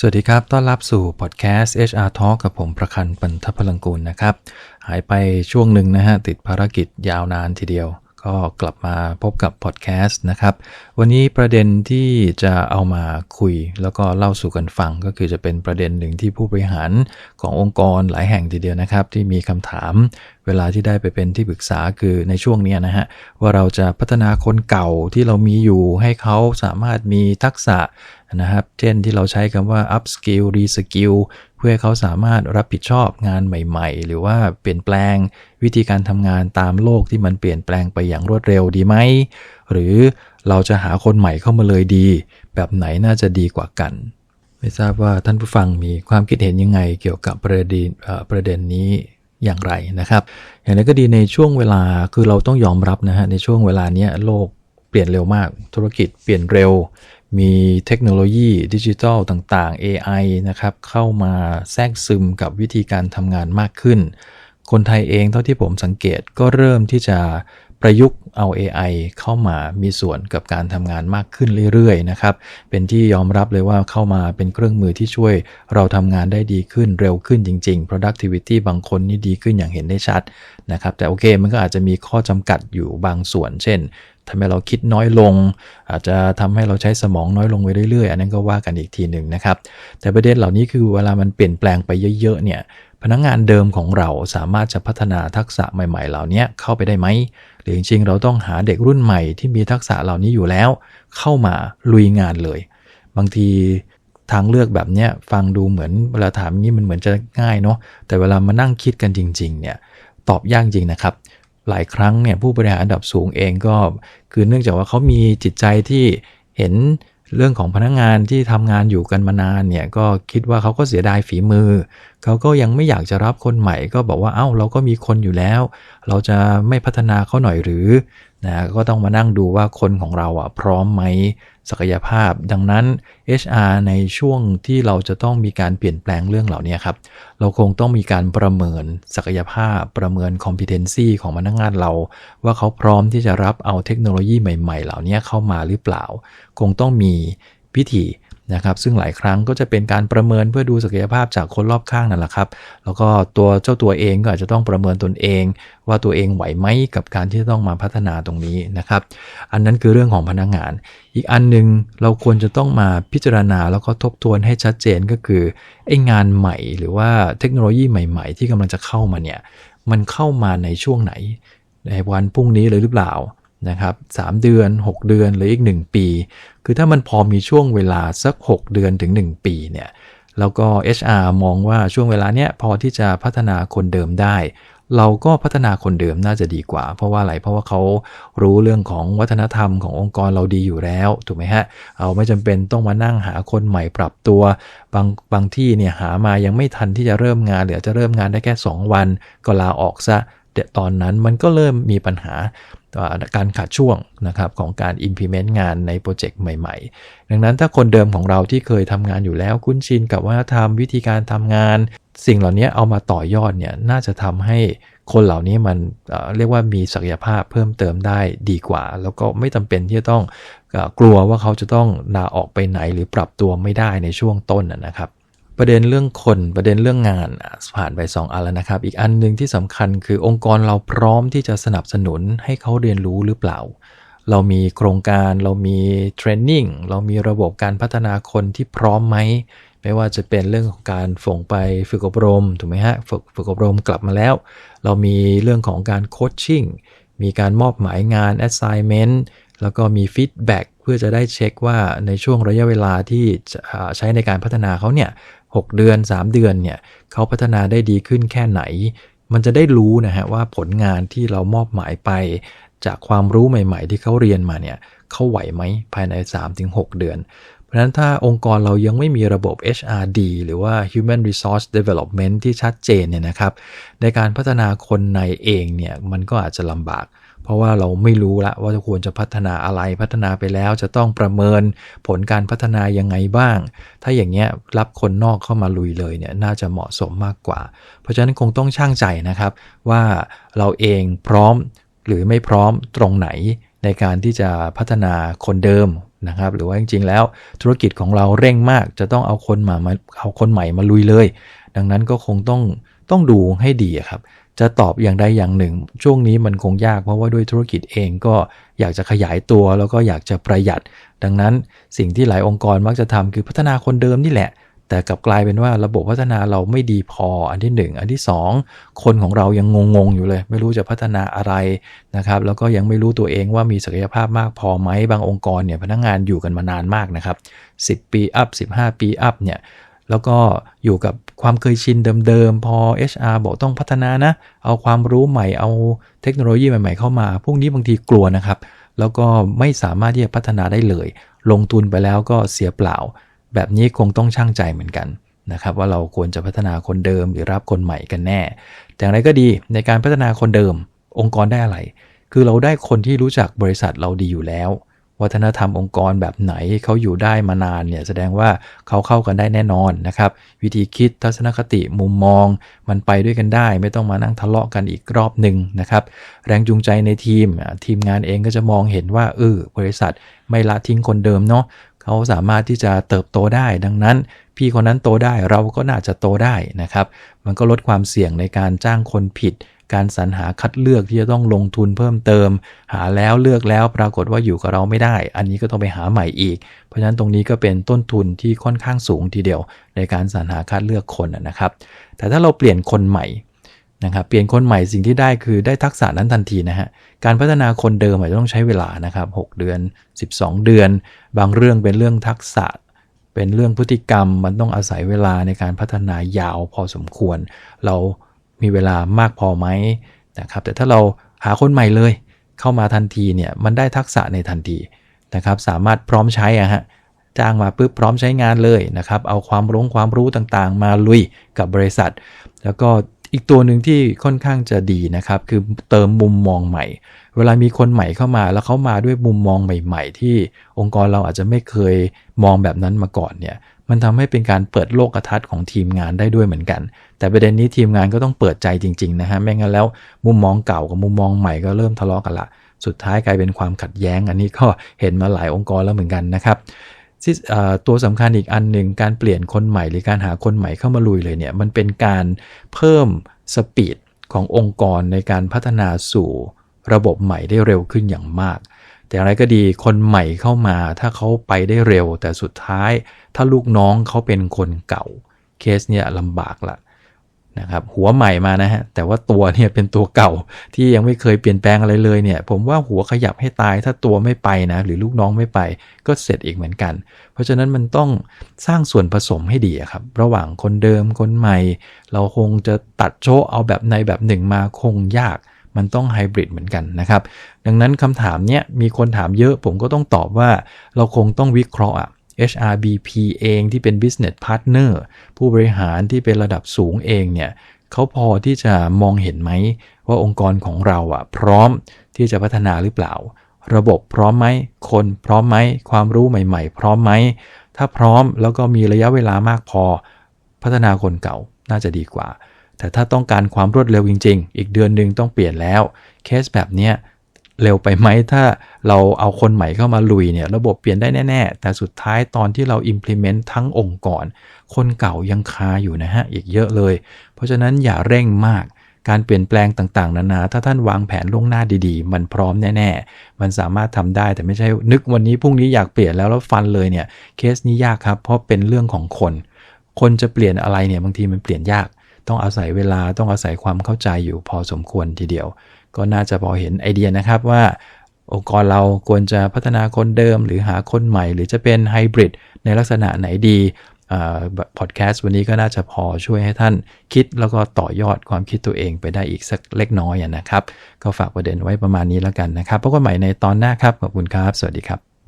สวัสดีครับ ต้อนรับสู่พอดแคสต์ HR Talk กับผมประคันปันทพลังกูลนะครับ หายไปช่วงหนึ่งนะฮะ ติดภารกิจยาวนานทีเดียว ก็กลับมาพบกับพอดแคสต์นะครับ วันนี้ประเด็นที่จะเอามาคุยแล้วก็เล่าสู่กันฟัง ก็คือจะเป็นประเด็นหนึ่งที่ผู้บริหารขององค์กรหลายแห่งทีเดียวนะครับ ที่มีคำถามเวลาที่ได้ไปเป็นที่ปรึกษาคือในช่วงนี้นะฮะว่าเราจะพัฒนาคนเก่าที่เรามีอยู่ให้เขาสามารถมีทักษะนะครับ เช่นที่เราใช้คำว่า up skill re skill พื่อให้เขาสามารถรับผิดชอบงานใหม่ ๆ หรือว่าเปลี่ยนแปลงวิธีการทำงานตามโลกที่มันเปลี่ยนแปลงไปอย่างรวดเร็วดีไหม หรือเราจะหาคนใหม่เข้ามาเลยดี แบบไหนน่าจะดีกว่ากัน ไม่ทราบว่าท่านผู้ฟังมีความคิดเห็นยังไงเกี่ยวกับประเด็นประเด็นนี้อย่างไรนะครับ อย่างไรก็ดีในช่วงเวลาคือเราต้องยอมรับนะฮะในช่วงเวลานี้โลกเปลี่ยนเร็วมาก ธุรกิจเปลี่ยนเร็วมีเทคโนโลยีดิจิทัลต่างๆ AI นะครับ เข้ามาแทรกซึมกับวิธีการทำงานมากขึ้น คนไทยเองเท่าที่ผมสังเกตก็เริ่มที่จะประยุกต์เอา AI เข้ามามีส่วนกับการทำงานมากขึ้นเรื่อยๆนะครับ เป็นที่ยอมรับเลยว่าเข้ามาเป็นเครื่องมือที่ช่วยเราทำงานได้ดีขึ้นเร็วขึ้นจริง ๆ productivity บางคนนี่ดีขึ้นอย่างเห็นได้ชัดนะครับ แต่โอเคมันก็อาจจะมีข้อจำกัดอยู่บางส่วน เช่น ทำให้เราคิดน้อยลง อาจจะทำให้เราใช้สมองน้อยลงไปเรื่อยๆ อันนั้นก็ว่ากันอีกทีหนึ่งนะครับ แต่ประเด็นเหล่านี้คือเวลามันเปลี่ยนแปลงไปเยอะๆเนี่ยพนักงงานเดิมของเราสามารถจะพัฒนาทักษะใหม่ ๆ เหล่านี้เข้าไปได้ไหมหรือจริงๆเราต้องหาเด็กรุ่นใหม่ที่มีทักษะเหล่านี้อยู่แล้ว เข้ามาลุยงานเลย บางทีทางเลือกแบบนี้ฟังดูเหมือนเวลาถามนี้มันเหมือนจะง่ายเนาะแต่เวลามานั่งคิดกันจริง ๆ เนี่ยตอบยากจริงนะครับ หลายครั้งเนี่ยผู้บริหารอันดับสูงเองก็ คือเนื่องจากว่าเขามีจิตใจที่เห็นเรื่องของพนักงงานที่ทำงานอยู่กันมานานเนี่ยก็คิดว่าเขาก็เสียดายฝีมือ เขาก็ยังไม่อยากจะรับคนใหม่ ก็บอกว่าเอา้าเราก็มีคนอยู่แล้ว เราจะไม่พัฒนาเขาหน่อยหรือ นะก็ต้องมานั่งดูว่าคนของเราอะพร้อมไหมศักยภาพ ดังนั้น HR ในช่วงที่เราจะต้องมีการเปลี่ยนแปลงเรื่องเหล่านี้ครับ เราคงต้องมีการประเมินศักยภาพ ประเมิน competency ของพนักงงานเรา ว่าเขาพร้อมที่จะรับเอาเทคโนโลยีใหม่ ๆ เหล่านี้เข้ามาหรือเปล่า คงต้องมีพิธี นะครับซึ่งหลายครั้งก็จะเป็นการประเมินเพื่อดูศักยภาพจากคนรอบข้างนั่นแหละครับ แล้วก็ตัวเจ้าตัวเองก็อาจจะต้องประเมินตนเอง ว่าตัวเองไหวไหมกับการที่ต้องมาพัฒนาตรงนี้นะครับ อันนั้นคือเรื่องของพนักงาน อีกอันหนึ่งเราควรจะต้องมาพิจารณาแล้วก็ทบทวนให้ชัดเจนก็คือไอ้งานใหม่ หรือว่าเทคโนโลยีใหม่ ๆ ที่กำลังจะเข้ามาเนี่ยมันเข้ามาในช่วงไหนในวันพรุ่งนี้เลยหรือเปล่า นะครับ3เดือน 6 เดือนหรืออีก 1 ปี คือถ้ามันพอมีช่วงเวลาสัก 6 เดือนถึง 1 ปีเนี่ยแล้วก็ HR มองว่าช่วงเวลาเนี้ยพอที่จะพัฒนาคนเดิมได้ เราก็พัฒนาคนเดิมน่าจะดีกว่า เพราะว่าอะไรเพราะว่าเขารู้เรื่องของวัฒนธรรมขององค์กรเราดีอยู่แล้วถูกไหมฮะเอาไม่จำเป็นต้องมานั่งหาคนใหม่ปรับตัว บางบางที่เนี่ยหามายังไม่ทันที่จะเริ่มงานหรือจะเริ่มงานได้แค่ 2 วัน ก็ลาออกซะเดี๋ยวตอนนั้นมันก็เริ่มมีปัญหา การขาดช่วงนะครับของการ implement งานในโปรเจกต์ใหม่ๆ ดังนั้นถ้าคนเดิมของเราที่เคยทำงานอยู่แล้วคุ้นชินกับวัฒนธรรมวิธีการทำงาน สิ่งเหล่านี้เอามาต่อยอดเนี่ยน่าจะทำให้คนเหล่านี้มันเเรียกว่ามีศักยภาพเพิ่มเติมได้ดีกว่า แล้วก็ไม่จำเป็นที่จะต้องกลัวว่าเขาจะต้องลาออกไปไหนหรือปรับตัวไม่ได้ในช่วงต้นนะครับ ประเด็นเรื่องคนประเด็นเรื่องงานผ่านไป 2 อันแล้วนะครับ อีกอันหนึ่งที่สำคัญคือองค์กรเราพร้อมที่จะสนับสนุนให้เขาเรียนรู้หรือเปล่า เรามีโครงการเรามีเทรนนิ่งเรามีระบบการพัฒนาคนที่พร้อมไหมไม่ว่าจะเป็นเรื่องของการส่งไปฝึกอบรมถูกไหมฮะฝึกฝึกอบรมกลับมาแล้ว เรามีเรื่องของการโคชชิ่งมีการมอบหมายงาน assignment แล้วก็มีฟีดแบ็กเพื่อจะได้เช็คว่าในช่วงระยะเวลาที่ใช้ในการพัฒนาเขาเนี่ย 6 เดือน 3 เดือนเนี่ยเขาพัฒนาได้ดีขึ้นแค่ไหน มันจะได้รู้นะฮะว่าผลงานที่เรามอบหมายไป จากความรู้ใหม่ ๆ ที่เขาเรียนมาเนี่ยเขาไหวไหมภายใน 3-6 เดือน เพราะฉะนั้นถ้าองค์กรเรายังไม่มีระบบ HRD หรือว่า Human Resource Development ที่ชัดเจนเนี่ยนะครับ ในการพัฒนาคนในเองเนี่ยมันก็อาจจะลำบาก เพราะว่าเราไม่รู้ละว่าจะควรจะพัฒนาอะไรพัฒนาไปแล้ว จะต้องประเมินผลการพัฒนายังไงบ้าง ถ้าอย่างเงี้ยรับคนนอกเข้ามาลุยเลยเนี่ยน่าจะเหมาะสมมากกว่า เพราะฉะนั้นคงต้องช่างใจนะครับ ว่าเราเองพร้อมหรือไม่พร้อมตรงไหนในในการที่จะพัฒนาคนเดิมนะครับหรือว่าจริงๆ แล้วธุรกิจของเราเร่งมาก จะต้องเอาคนมามาเอาคนใหม่มาลุยเลย ดังนั้นก็คงต้องต้องดูให้ดีครับ จะตอบอย่างใดอย่างหนึ่ง ช่วงนี้มันคงยากเพราะว่าด้วยธุรกิจเองก็อยากจะขยายตัวแล้วก็อยากจะประหยัด ดังนั้นสิ่งที่หลายองค์กรมักจะทำคือพัฒนาคนเดิมนี่แหละ แต่กลับกลายเป็นว่าระบบพัฒนาเราไม่ดีพออันที่ 1 อันที่ 2 คนของเรายังงงๆอยู่เลย ไม่รู้จะพัฒนาอะไรนะครับแล้วก็ยังไม่รู้ตัวเองว่ามีศักยภาพมากพอไหมบางองค์กรเนี่ยพนักงงานอยู่กันมานานมากนะครับ10 ปีอัพ15 ปีอัพเนี่ยแล้วก็อยู่กับ ความเคยชินเดิมๆ พอ HR บอกต้องพัฒนานะ เอาความรู้ใหม่ เอาเทคโนโลยีใหม่ๆเข้ามา พวกนี้บางทีกลัวนะครับ แล้วก็ไม่สามารถที่จะพัฒนาได้เลย ลงทุนไปแล้วก็เสียเปล่า แบบนี้คงต้องช่างใจเหมือนกันนะครับว่าเราควรจะพัฒนาคนเดิมหรือรับคนใหม่กันแน่ แต่อย่างไรก็ดีในการพัฒนาคนเดิมองค์กรได้อะไร คือเราได้คนที่รู้จักบริษัทเราดีอยู่แล้ว วัฒนธรรมองค์กรแบบไหนเขาอยู่ได้มานานเนี่ยแสดงว่าเขาเข้ากันได้แน่นอนนะครับ วิธีคิดทัศนคติมุมมอง มันไปด้วยกันได้ ไม่ต้องมานั่งทะเลาะกันอีกรอบหนึ่งนะครับ แรงจูงใจในทีม ทีมงานเองก็จะมองเห็นว่าเออบริษัทไม่ละทิ้งคนเดิมเนาะเขาสามารถที่จะเติบโตได้ ดังนั้น พี่คนนั้นโตได้เราก็น่าจะโตได้นะครับ มันก็ลดความเสี่ยงในการจ้างคนผิด การสรรหาคัดเลือกที่จะต้องลงทุนเพิ่มเติม หาแล้วเลือกแล้วปรากฏว่าอยู่กับเราไม่ได้ อันนี้ก็ต้องไปหาใหม่อีก เพราะฉะนั้นตรงนี้ก็เป็นต้นทุนที่ค่อนข้างสูงทีเดียว ในการสรรหาคัดเลือกคนนะครับ แต่ถ้าเราเปลี่ยนคนใหม่นะครับเปลี่ยนคนใหม่สิ่งที่ได้คือได้ทักษะนั้นทันทีนะฮะการพัฒนาคนเดิมอาจจะต้องใช้เวลานะครับ6เดือน 12 เดือน บางเรื่องเป็นเรื่องทักษะ เป็นเรื่องพฤติกรรมมันต้องอาศัยเวลาในการพัฒนายาวพอสมควร เรา มีเวลามากพอไหมนะครับแต่ถ้าเราหาคนใหม่เลย เข้ามาทันทีเนี่ยมันได้ทักษะในทันทีนะครับสามารถพร้อมใช้อะฮะจ้างมาปุ๊บพร้อมใช้งานเลยนะครับเอาความรู้ความรู้ต่างๆ มาลุยกับบริษัท แล้วก็อีกตัวหนึ่งที่ค่อนข้างจะดีนะครับ คือเติมมุมมองใหม่ เวลามีคนใหม่เข้ามาแล้วเขามาด้วยมุมมองใหม่ ๆ ที่องค์กรเราอาจจะไม่เคยมองแบบนั้นมาก่อนเนี่ย มันทำให้เป็นการเปิดโลกทัศน์ของทีมงานได้ด้วยเหมือนกัน แต่ประเด็นนี้ทีมงานก็ต้องเปิดใจจริงๆนะฮะ ไม่งั้นแล้วมุมมองเก่ากับมุมมองใหม่ก็เริ่มทะเลาะกันละ สุดท้ายกลายเป็นความขัดแย้ง อันนี้ก็เห็นมาหลายองค์กรแล้วเหมือนกันนะครับตัวสำคัญอีกอันหนึ่งการเปลี่ยนคนใหม่หรือการหาคนใหม่เข้ามาลุยเลยเนี่ยมันเป็นการเพิ่มสปีดขององค์กรในการพัฒนาสู่ระบบใหม่ได้เร็วขึ้นอย่างมาก แต่อะไรก็ดีคนใหม่เข้ามา ถ้าเขาไปได้เร็ว แต่สุดท้าย ถ้าลูกน้องเขาเป็นคนเก่าเคสเนี่ยลำบากละนะครับหัวใหม่มานะฮะแต่ว่าตัวเนี่ยเป็นตัวเก่าที่ยังไม่เคยเปลี่ยนแปลงอะไรเลยเนี่ย ผมว่าหัวขยับให้ตายถ้าตัวไม่ไปนะ หรือลูกน้องไม่ไปก็เสร็จอีกเหมือนกัน เพราะฉะนั้นมันต้องสร้างส่วนผสมให้ดีครับ ระหว่างคนเดิมคนใหม่ เราคงจะตัดโชเอาแบบในแบบหนึ่งมาคงยาก มันต้องไฮบริดเหมือนกันนะครับ ดังนั้นคำถามเนี้ยมีคนถามเยอะผมก็ต้องตอบว่าเราคงต้องวิเคราะห์ HRBP เองที่เป็น business partner ผู้บริหารที่เป็นระดับสูงเองเนี่ยเขาพอที่จะมองเห็นไหม ว่าองค์กรของเราอะพร้อมที่จะพัฒนาหรือเปล่า ระบบพร้อมไหม คนพร้อมไหม ความรู้ใหม่ๆ พร้อมไหม ถ้าพร้อมแล้วก็มีระยะเวลามากพอ พัฒนาคนเก่าน่าจะดีกว่า แต่ถ้าต้องการความรวดเร็วจริง ๆ อีกเดือนหนึ่งต้องเปลี่ยนแล้ว เคสแบบนี้เร็วไปไหมถ้าเราเอาคนใหม่เข้ามาลุยเนี่ยระบบเปลี่ยนได้แน่ ๆ แต่สุดท้ายตอนที่เรา implement ทั้งองค์กร คนเก่ายังคาอยู่นะฮะ อีกเยอะเลย เพราะฉะนั้นอย่าเร่งมากการเปลี่ยนแปลงต่างๆ นานา ถ้าท่านวางแผนล่วงหน้าดีๆ มันพร้อมแน่ๆ มันสามารถทำได้แต่ไม่ใช่นึกวันนี้พรุ่งนี้อยากเปลี่ยนแล้วแล้วฟันเลยเนี่ย เคสนี้ยากครับ เพราะเป็นเรื่องของคน คนจะเปลี่ยนอะไรเนี่ยบางทีมันเปลี่ยนยาก ต้องอาศัยเวลาต้องอาศัยความเข้าใจอยู่พอสมควรทีเดียว ก็น่าจะพอเห็นไอเดียนะครับว่า องค์กรเราควรจะพัฒนาคนเดิม หรือหาคนใหม่ หรือจะเป็นไฮบริดในลักษณะไหนดีพอดแคสต์วันนี้ก็น่าจะพอช่วยให้ท่านคิดแล้วก็ต่อยอดความคิดตัวเองไปได้อีกสักเล็กน้อยนะครับ ก็ฝากประเด็นไว้ประมาณนี้แล้วกันนะครับพบกันใหม่ในตอนหน้าครับขอบคุณครับ สวัสดีครับ